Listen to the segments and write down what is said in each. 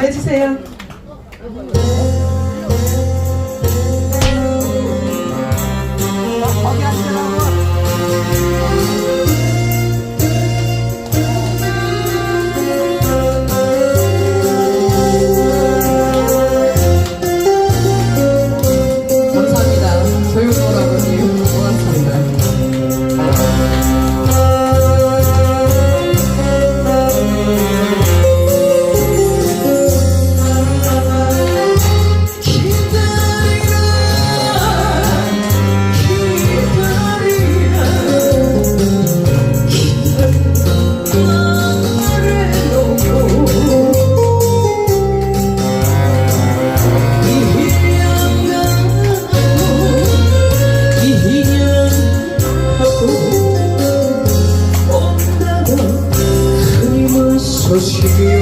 네, 해주세요. 소식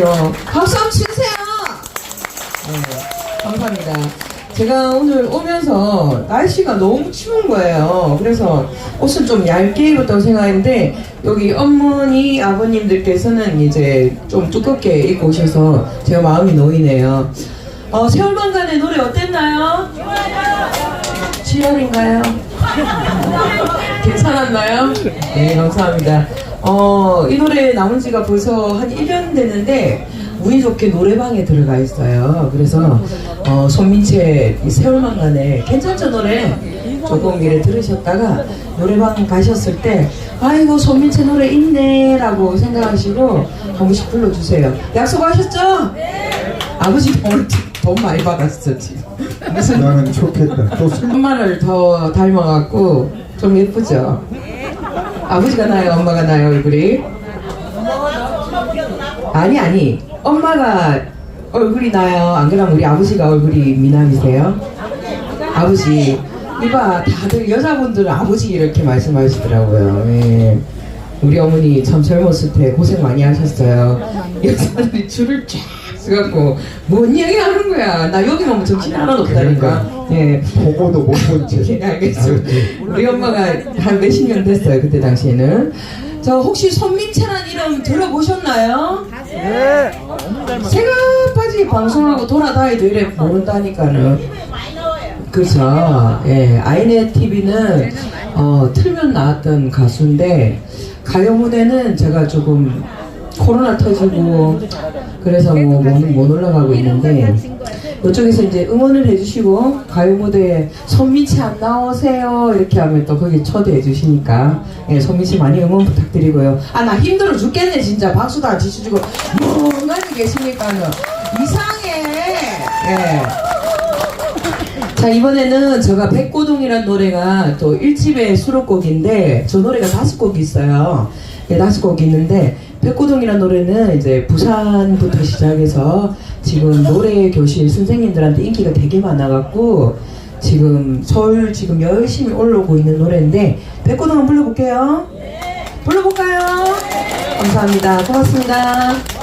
박수 치시기로. 박수 한번 치세요! 네, 감사합니다. 제가 오늘 오면서 날씨가 너무 추운 거예요. 그래서 옷을 좀 얇게 입었다고 생각했는데, 여기 어머니, 아버님들께서는 이제 좀 두껍게 입고 오셔서 제가 마음이 놓이네요. 어, 세월만간의 노래 어땠나요? 지연인가요? 괜찮았나요? 네, 감사합니다. 어, 이 노래 나온 지가 벌써 한 1년 됐는데, 운이 좋게 노래방에 들어가 있어요. 그래서, 어, 손민채 이 세월만간에 괜찮죠, 노래? 조금 이래 들으셨다가 노래방 가셨을 때, 아이고, 손민채 노래 있네, 라고 생각하시고, 한 번씩 불러주세요. 약속하셨죠? 아버지 오늘 돈 많이 받았어, 지금. 무슨 나는 좋겠다. 또 엄마를 더 닮아갖고 좀 예쁘죠? 아버지가 나요, 엄마가 나요, 얼굴이? 아니, 아니. 엄마가 얼굴이 나요. 안 그러면 우리 아버지가 얼굴이 미남이세요? 아버지. 이봐, 다들 여자분들은 아버지 이렇게 말씀하시더라고요. 예. 우리 어머니 참 젊었을 때 고생 많이 하셨어요. 여자들이 줄을 쫙 서갖고 뭔 얘기 하는 거야. 나 여기만 뭐 정신 하나도 없다니까. 예. 보고도 못본 채. 네, 알겠습니다. 우리 엄마가 한 몇십 년 됐어요, 그때 당시에는. 저 혹시 손민채란 이름 들어보셨나요? 네. 빠진 솔직히 방송하고 돌아다니도 이래 모른다니까는. 그렇죠. 예, 아이넷 TV는 어, 틀면 나왔던 가수인데 가요 무대는 제가 조금 코로나 터지고 그래서 뭐 못, 못 올라가고 있는데 이쪽에서 이제 응원을 해주시고 가요 무대에 손미치 안 나오세요 이렇게 하면 또 거기 초대해 주시니까 예, 손미치 많이 응원 부탁드리고요. 아 나 힘들어 죽겠네 진짜 박수 다 지쳐주고 멍하니 계시니까요 이상해. 예. 자 이번에는 제가 백고동이라는 노래가 또 1집의 수록곡인데 저 노래가 다섯 곡이 있어요 네, 다섯 곡이 있는데 백고동이라는 노래는 이제 부산부터 시작해서 지금 노래 교실 선생님들한테 인기가 되게 많아갖고 지금 서울 지금 열심히 올라오고 있는 노래인데 백고동 한번 불러볼게요. 불러볼까요? 감사합니다. 고맙습니다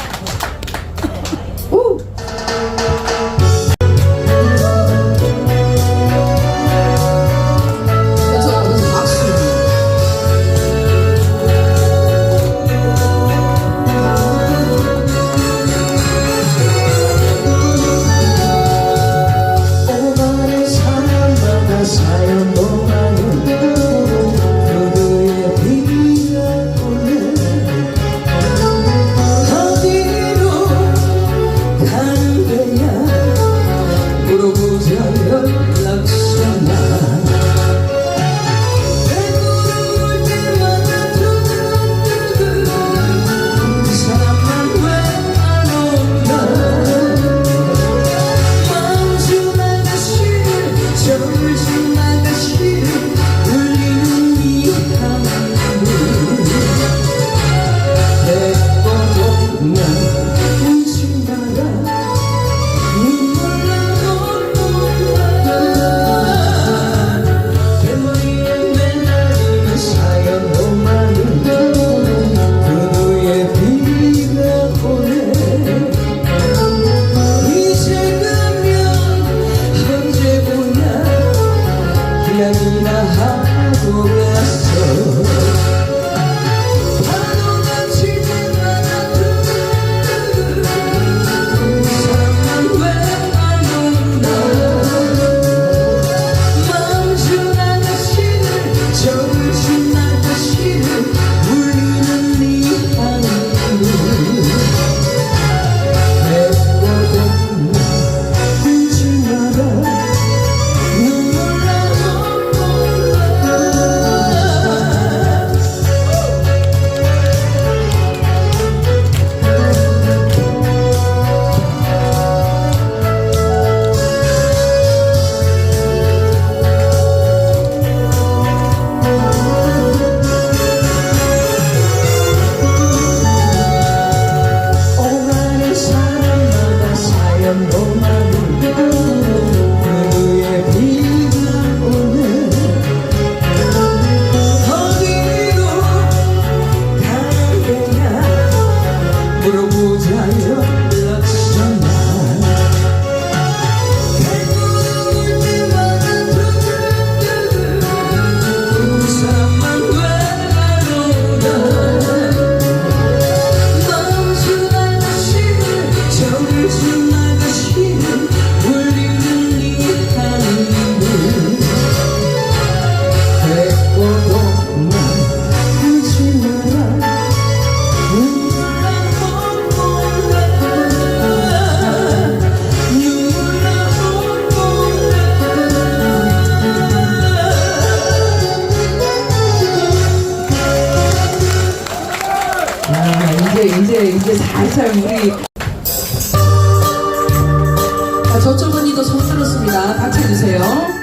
해주세요.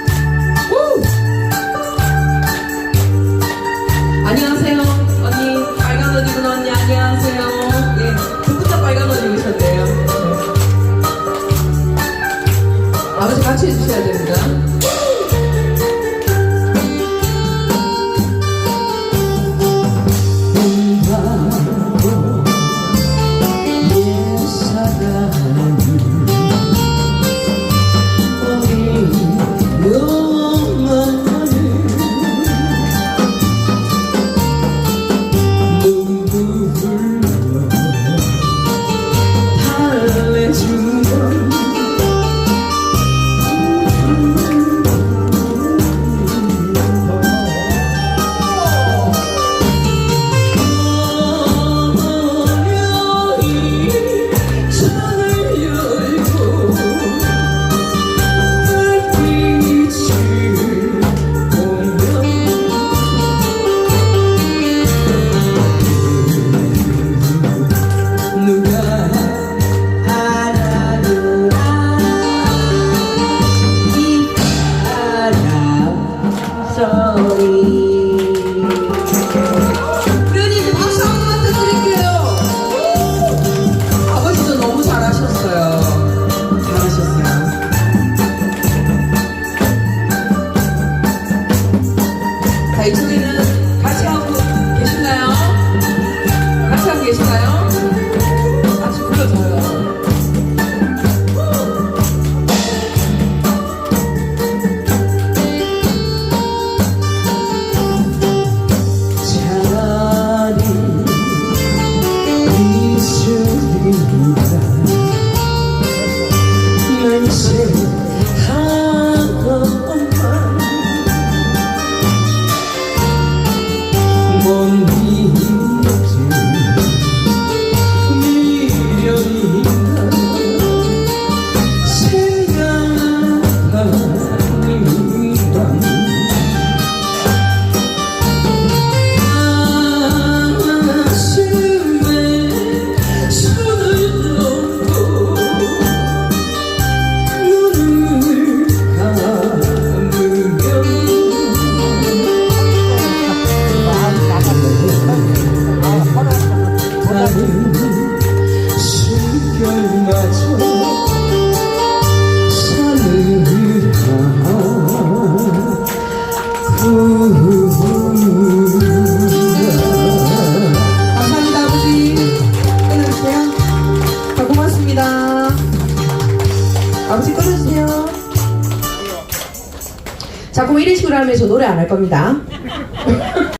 자꾸 이런 식으로 하면 저 노래 안 할 겁니다.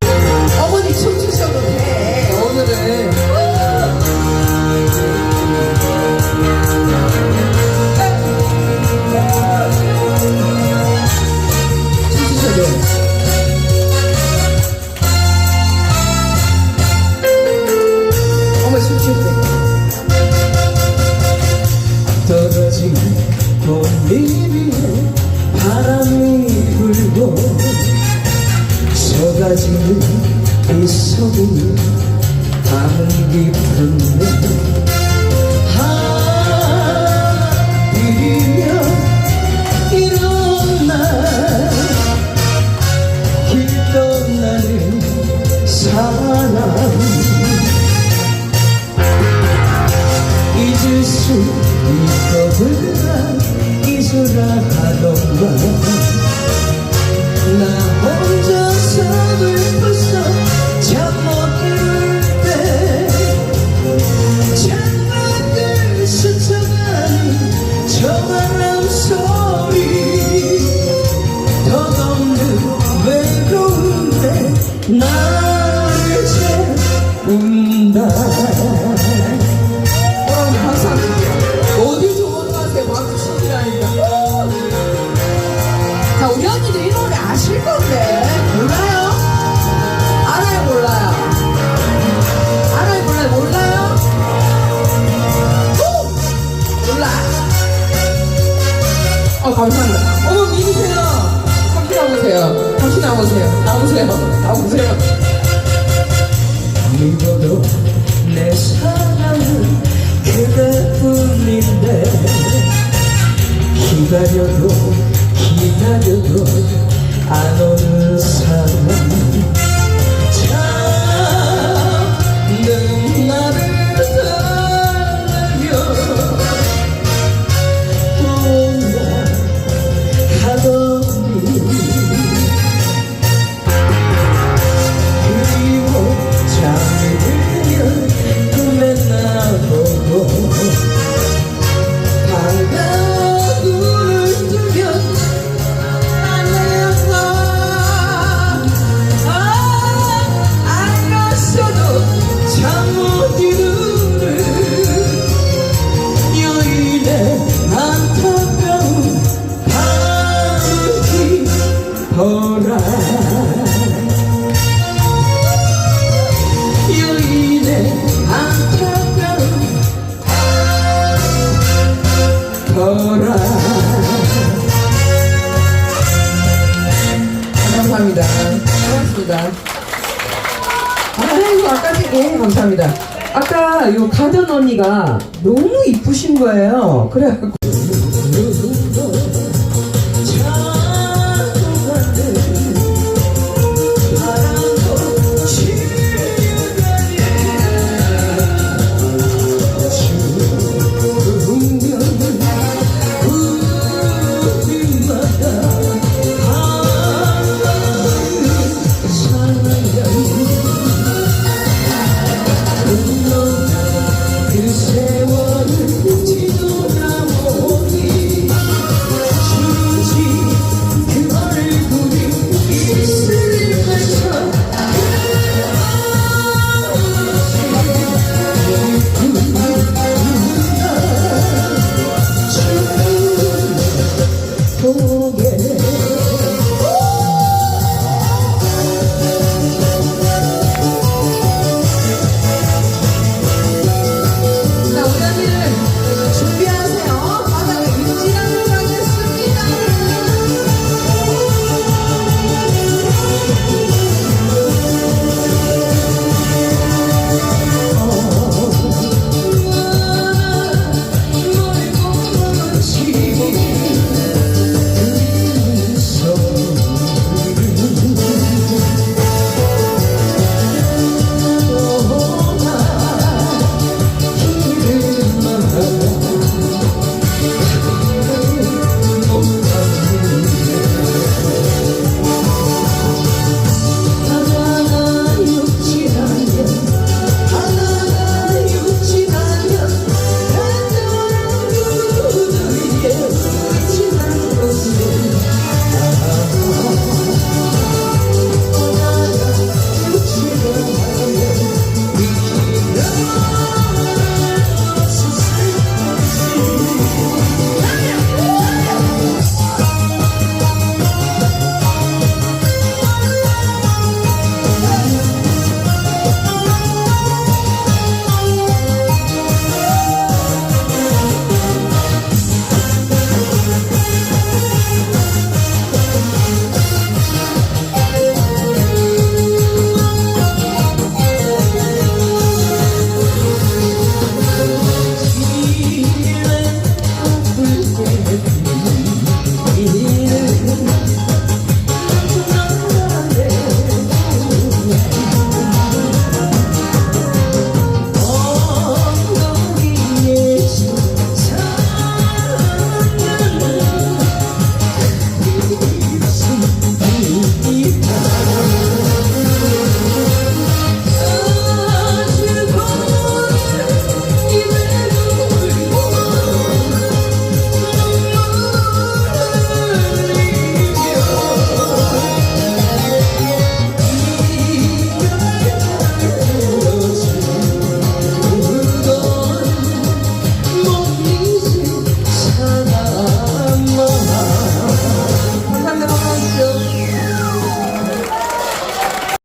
이 소리 밤은 깊은데 하필이면 이런 날길 떠나는 사람 잊을 수 있거든 잊으라 하던가 Father. 나오세요. 나오세요. 나오세요. 믿어도 내 사랑은 그대뿐인데 기다려도 기다려도 안 오는 사람 고맙습니다. 아이고, 아까 되게 감사합니다. 아까 요 가던 언니가 너무 이쁘신 거예요. 그래갖고.